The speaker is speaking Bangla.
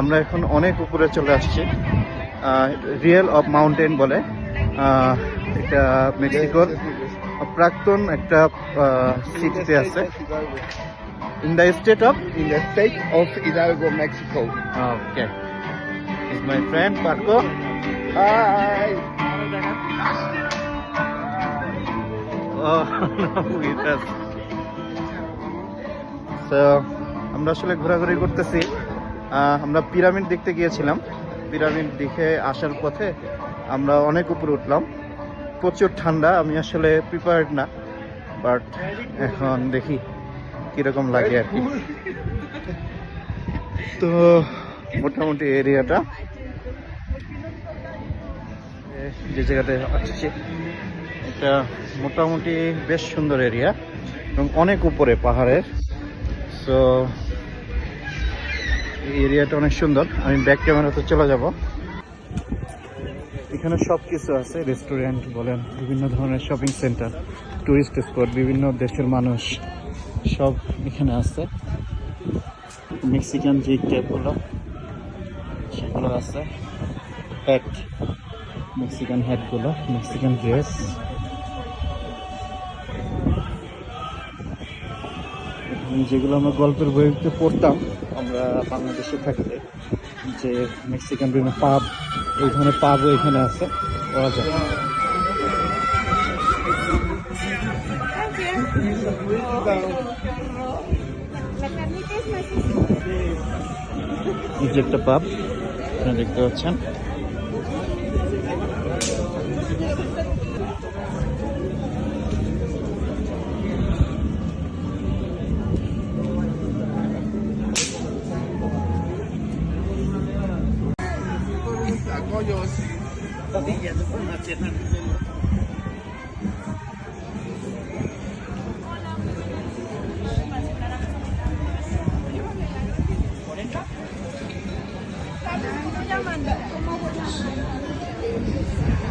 আমরা এখন অনেক উপরে চলে আসছি রিয়েল অফ মাউন্টেন বলে এটা মেক্সিকোর প্রাক্তন একটা সিটিতে আছে। In the state of In the state of Hidalgo, Mexico. Okay is my friend Parko. So, আমরা আসলে ঘোরাঘুরি করতেছি। আমরা পিরামিড দেখতে গিয়েছিলাম। পিরামিড দেখে আসার পথে আমরা অনেক উপরে উঠলাম। প্রচুর ঠান্ডা, আমি আসলে প্রিপেয়ার্ড না বাট এখন দেখি কীরকম লাগে আর কি। তো মোটামুটি এরিয়াটা। যে জায়গাতে আসছি এটা মোটামুটি বেশ সুন্দর এরিয়া এবং অনেক উপরে পাহাড়ের। সো এই এরিয়াটা অনেক সুন্দর। আমি ব্যাক ক্যামেরাতে চলে যাব। এখানে সব কিছু আছে রেস্টুরেন্ট বলেন, বিভিন্ন ধরনের শপিং সেন্টার টুরিস্ট স্পট বিভিন্ন দেশের মানুষ, সব এখানে আছে। মেক্সিকান যে ক্যাবগুলো সেগুলো আছে। হ্যাট মেক্সিকান হ্যাটগুলো মেক্সিকান ড্রেস যেগুলো আমরা গল্পের বইতে পড়তাম, আমরা বাংলাদেশে থাকতে যে মেক্সিকান বিভিন্ন পাব এই ধরনের পাবও এখানে আছে, পাওয়া যায়। যে একটা পাব দেখতে পাচ্ছেন। Tacoyos. Tortillas ¿Cómo voy a